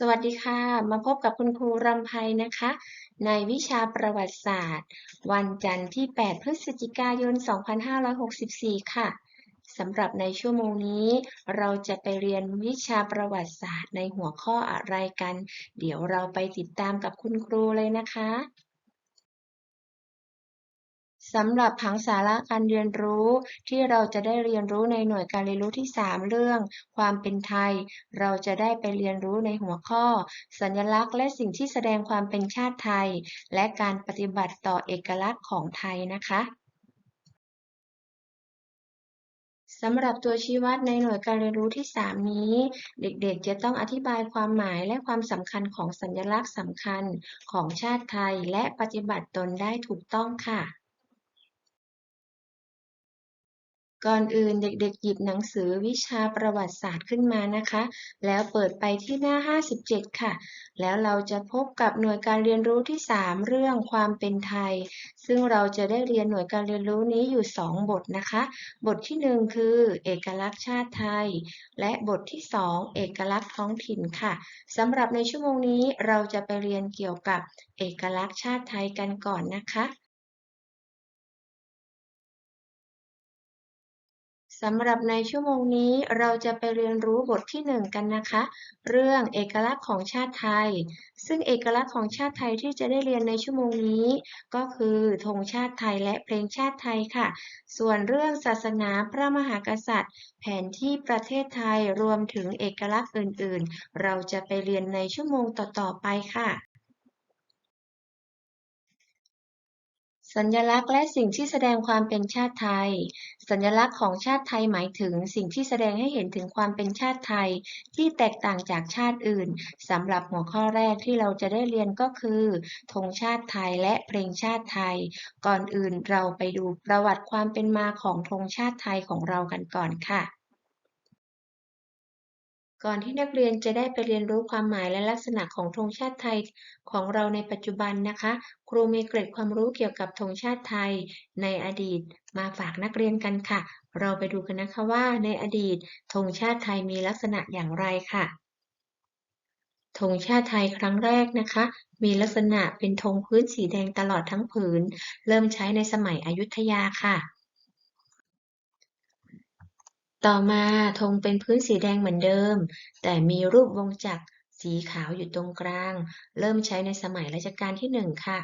สวัสดีค่ะ มาพบกับคุณครูรำไพนะคะ ในวิชาประวัติศาสตร์ วันจันทร์ที่ 8 พฤศจิกายน 2564 ค่ะสำหรับในชั่วโมงนี้ เราจะไปเรียนวิชาประวัติศาสตร์ในหัวข้ออะไรกัน เดี๋ยวเราไปติดตามกับคุณครูเลยนะคะ สำหรับผังสาระการเรียนรู้ที่เราจะได้เรียนรู้ในหน่วยการเรียนรู้ที่ 3 เรื่อง ความเป็นไทย เราจะได้ไปเรียนรู้ในหัวข้อ สัญลักษณ์ และสิ่งที่แสดงความเป็นชาติไทย และการปฏิบัติต่อเอกลักษณ์ของไทยนะคะสำหรับตัวชี้วัดในหน่วยการเรียนรู้ที่ 3 นี้ เด็กๆ จะต้องอธิบายความหมายและความสำคัญของสัญลักษณ์สำคัญของชาติไทย และปฏิบัติตนได้ถูกต้องค่ะ ก่อนอื่นเด็กๆ หยิบหนังสือวิชาประวัติศาสตร์ขึ้นมานะคะ แล้วเปิดไปที่หน้า 57 ค่ะ แล้วเราจะพบกับหน่วยการเรียนรู้ที่ 3 เรื่องความเป็นไทย ซึ่งเราจะได้เรียนหน่วยการเรียนรู้นี้อยู่ 2 บทนะคะ บทที่ 1 คือ เอกลักษณ์ชาติไทย และบทที่ 2 เอกลักษณ์ท้องถิ่นค่ะสำหรับในชั่วโมงนี้เราจะไปเรียนเกี่ยวกับเอกลักษณ์ชาติไทยกันก่อนนะคะ สำหรับในชั่วโมงนี้เราจะไปเรียนรู้บทที่ 1 กันนะคะ เรื่องเอกลักษณ์ของชาติไทย ซึ่งเอกลักษณ์ของชาติไทยที่จะได้เรียนในชั่วโมงนี้ ก็คือธงชาติไทยและเพลงชาติไทยค่ะ ส่วนเรื่องศาสนาพระมหากษัตริย์ แผนที่ประเทศไทยรวมถึงเอกลักษณ์อื่น ๆ เราจะไปเรียนในชั่วโมงต่อ ๆ ไปค่ะ สัญลักษณ์และสิ่งที่แสดงความเป็นชาติไทย สัญลักษณ์ของชาติไทยหมายถึง สิ่งที่แสดงให้เห็นถึงความเป็นชาติไทย ที่แตกต่างจากชาติอื่นสำหรับหัวข้อแรกที่เราจะได้เรียนก็คือธงชาติไทยและเพลงชาติไทย ก่อนอื่นเราไปดูประวัติความเป็นมาของธงชาติไทยของเรากันก่อนค่ะ ก่อนที่นักเรียนจะได้ไปเรียนรู้ความหมายและลักษณะของธงชาติไทยของเราในปัจจุบันนะคะ ครูมีเกร็ดความรู้เกี่ยวกับธงชาติไทยในอดีต มาฝากนักเรียนกันค่ะ เราไปดูกันนะคะว่าในอดีตธงชาติไทยมีลักษณะอย่างไรค่ะธงชาติไทยครั้งแรกนะคะ มีลักษณะเป็นธงพื้นสีแดงตลอดทั้งผืน เริ่มใช้ในสมัยอยุธยาค่ะ ต่อมาธงเป็นพื้นสีแดงเหมือนเดิม แต่มีรูปวงจักรสีขาวอยู่ตรงกลาง เริ่มใช้ในสมัยรัชกาลที่หนึ่งค่ะ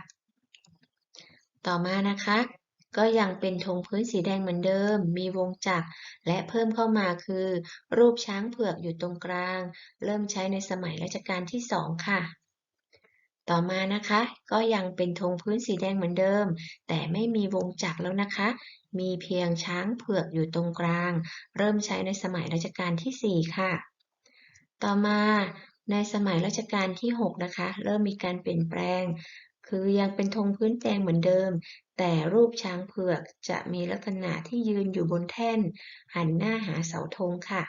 ต่อมานะคะ ก็ยังเป็นธงพื้นสีแดงเหมือนเดิม มีวงจักรและเพิ่มเข้ามาคือ รูปช้างเผือกอยู่ตรงกลาง เริ่มใช้ในสมัยรัชกาลที่สองค่ะ ต่อมานะคะ ก็ยังเป็นธงพื้นสีแดงเหมือนเดิม แต่ไม่มีวงจักรแล้วนะคะ มีเพียงช้างเผือกอยู่ตรงกลาง เริ่มใช้ในสมัยรัชกาลที่ 4 ค่ะ ต่อมาในสมัยรัชกาลที่ 6 นะคะ เริ่มมีการเปลี่ยนแปลง คือยังเป็นธงพื้นแดงเหมือนเดิม แต่รูปช้างเผือกจะมีลักษณะที่ยืนอยู่บนแท่น หันหน้าหาเสาธงค่ะ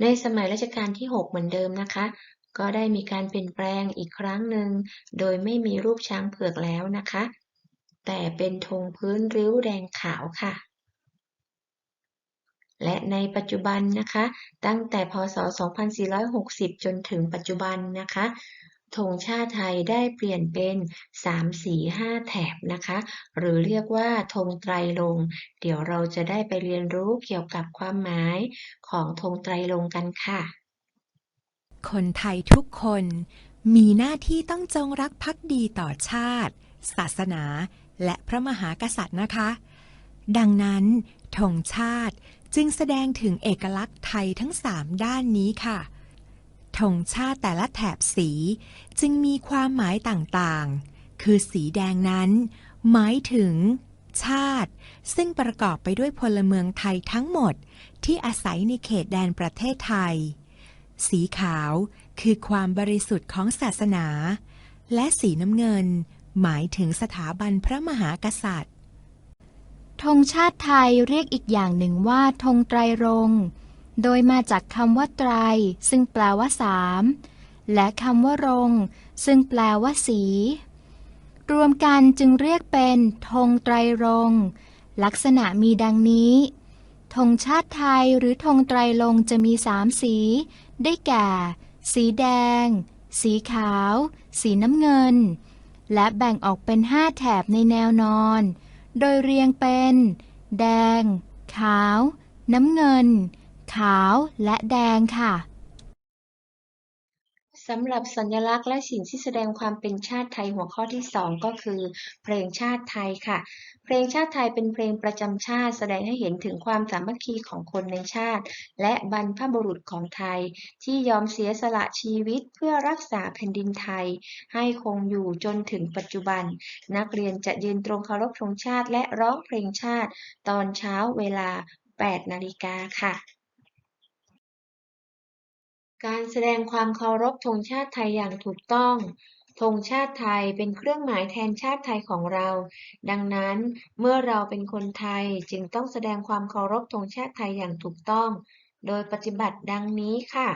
ในสมัยรัชกาลที่ 6 เหมือนเดิมนะคะ ก็ได้มีการเปลี่ยนแปลงอีกครั้งหนึ่ง โดยไม่มีรูปช้างเผือกแล้วนะคะ แต่เป็นธงพื้นริ้วแดงขาวค่ะ และในปัจจุบันนะคะ ตั้งแต่พศ 2460 จนถึงปัจจุบันนะคะธงชาติไทยได้เปลี่ยนเป็น3 4 5แถบนะคะ หรือเรียกว่าธงไตรลง เดี๋ยวเราจะได้ไปเรียนรู้เกี่ยวกับความหมายของธงไตรลงกันค่ะ คนไทยทุกคน มีหน้าที่ต้องจงรักภักดีต่อชาติ ศาสนา และพระมหากษัตริย์นะคะ ดังนั้นธงชาติจึงแสดงถึงเอกลักษณ์ไทยทั้งสามด้านนี้ค่ะธงชาติแต่ละแถบสีจึงมีความหมายต่างๆ คือสีแดงนั้น หมายถึง ชาติ ซึ่งประกอบไปด้วยพลเมืองไทยทั้งหมดที่อาศัยในเขตแดนประเทศไทย สีขาวคือความบริสุทธิ์ของศาสนา และสีน้ำเงินหมายถึงสถาบันพระมหากษัตริย์ธงชาติไทยเรียกอีกอย่างหนึ่งว่าธงไตรรงโดยมาจากคำว่าไตร ซึ่งแปลว่าสามและคำว่ารง ซึ่งแปลว่าสี รวมกันจึงเรียกเป็นธงไตรรงลักษณะมีดังนี้ธงชาติไทยหรือธงไตรรงจะมีสามสี ได้แก่ สีแดง สีขาว สีน้ำเงิน และแบ่งออกเป็นห้าแถบในแนวนอน โดยเรียงเป็น แดง ขาว น้ำเงิน ขาวและแดงค่ะ สำหรับสัญลักษณ์และสิ่งที่แสดงความเป็นชาติไทยหัวข้อที่สองก็คือ เพลงชาติไทยค่ะ เพลงชาติไทยเป็นเพลงประจำชาติแสดงให้เห็นถึงความสามัคคีของคนในชาติ และบรรพบุรุษของไทย ที่ยอมเสียสละชีวิตเพื่อรักษาแผ่นดินไทย ให้คงอยู่จนถึงปัจจุบัน นักเรียนจะยืนตรงเคารพธงชาติ และร้องเพลงชาติ ตอนเช้าเวลา 8 นาฬิกาค่ะ การแสดงความเคารพธงชาติไทยอย่างถูกต้องธงชาติไทยเป็นเครื่องหมายแทนชาติไทยของเรา ดังนั้นเมื่อเราเป็นคนไทยจึงต้องแสดงความเคารพธงชาติไทยอย่างถูกต้อง โดยปฏิบัติดังนี้ค่ะ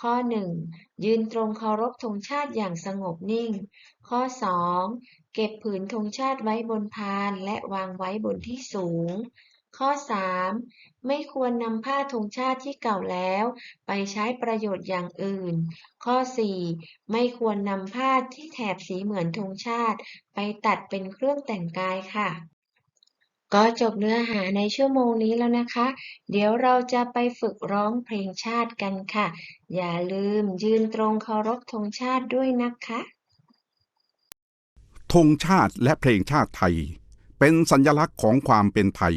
ข้อ 1. ยืนตรงเคารพธงชาติอย่างสงบนิ่ง ข้อ 2. เก็บผืนธงชาติไว้บนพานและวางไว้บนที่สูง ข้อ 3. ไม่ควรนำผ้าธงชาติที่เก่าแล้ว ไปใช้ประโยชน์อย่างอื่น ข้อ 4. ไม่ควรนำผ้าที่แถบสีเหมือนธงชาติ ไปตัดเป็นเครื่องแต่งกายค่ะ ก็จบเนื้อหาในชั่วโมงนี้แล้วนะคะ เดี๋ยวเราจะไปฝึกร้องเพลงชาติกันค่ะ อย่าลืมยืนตรงเคารพธงชาติด้วยนะคะธงชาติและเพลงชาติไทย เป็นสัญลักษณ์ของความเป็นไทย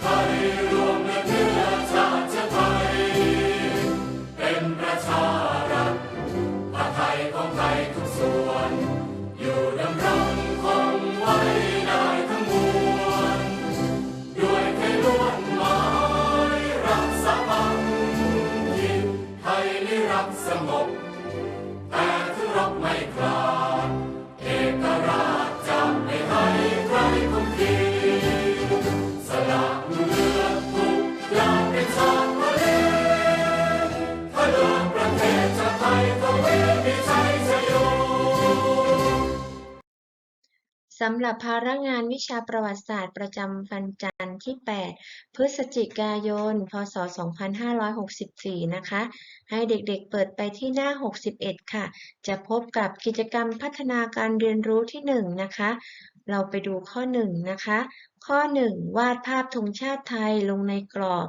сам. สำหรับภาระงานวิชาประวัติศาสตร์ประจำวันจันทร์ที่ 8 พฤศจิกายน พศ 2564 นะคะ ให้เด็กๆเปิดไปที่หน้า 61 ค่ะ จะพบกับกิจกรรมพัฒนาการเรียนรู้ที่ 1 นะคะ เราไปดูข้อ 1 นะคะ ข้อ 1 วาดภาพธงชาติไทยลงในกรอบ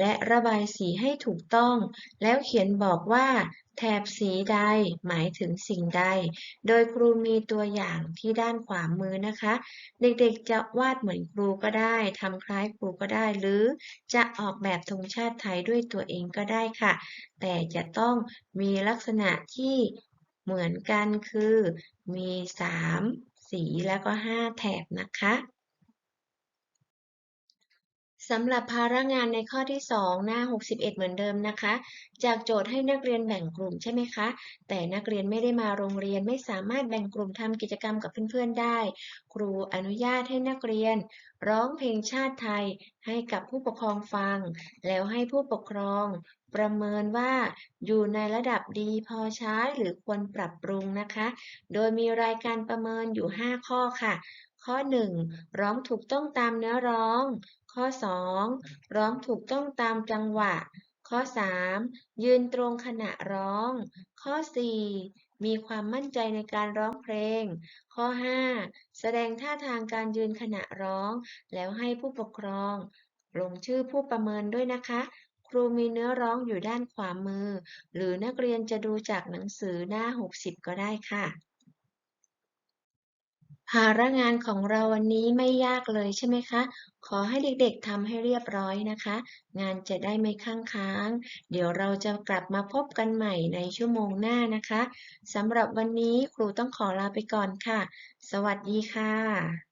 และระบายสีให้ถูกต้อง แล้วเขียนบอกว่า แถบสีใดหมายถึงสิ่งใด โดยครูมีตัวอย่างที่ด้านขวามือนะคะ เด็กๆจะวาดเหมือนครูก็ได้ทำคล้ายครูก็ได้ หรือจะออกแบบธงชาติไทยด้วยตัวเองก็ได้ค่ะ แต่จะต้องมีลักษณะที่เหมือนกันคือ มี 3 สีแล้วก็ 5 แถบนะคะ สำหรับภาระงานในข้อที่ 2 หน้า 61 เหมือนเดิมนะคะ จากโจทย์ให้นักเรียนแบ่งกลุ่มใช่ไหมคะ แต่นักเรียนไม่ได้มาโรงเรียนไม่สามารถแบ่งกลุ่มทำกิจกรรมกับเพื่อนๆได้ ครูอนุญาตให้นักเรียน ร้องเพลงชาติไทยให้กับผู้ปกครองฟัง แล้วให้ผู้ปกครอง ประเมินว่าอยู่ในระดับดีพอใช้หรือควรปรับปรุงนะคะ โดยมีรายการประเมินอยู่ 5 ข้อค่ะข้อ 1 ร้องถูกต้องตามเนื้อร้อง ข้อ 2 ร้องถูกต้องตามจังหวะ ข้อ 3 ยืนตรงขณะร้อง ข้อ 4 มีความมั่นใจในการร้องเพลง ข้อ 5 แสดงท่าทางการยืนขณะร้อง แล้วให้ผู้ปกครอง ลงชื่อผู้ประเมินด้วยนะคะ ครูมีเนื้อร้องอยู่ด้านขวามือ หรือนักเรียนจะดูจากหนังสือหน้า 60 ก็ได้ค่ะ ภาระงานของเราวันนี้ไม่ยากเลยใช่ไหมคะ ขอให้เด็กๆทำให้เรียบร้อยนะคะ งานจะได้ไม่ค้างค้าง เดี๋ยวเราจะกลับมาพบกันใหม่ในชั่วโมงหน้านะคะสำหรับวันนี้ครูต้องขอลาไปก่อนค่ะ สวัสดีค่ะ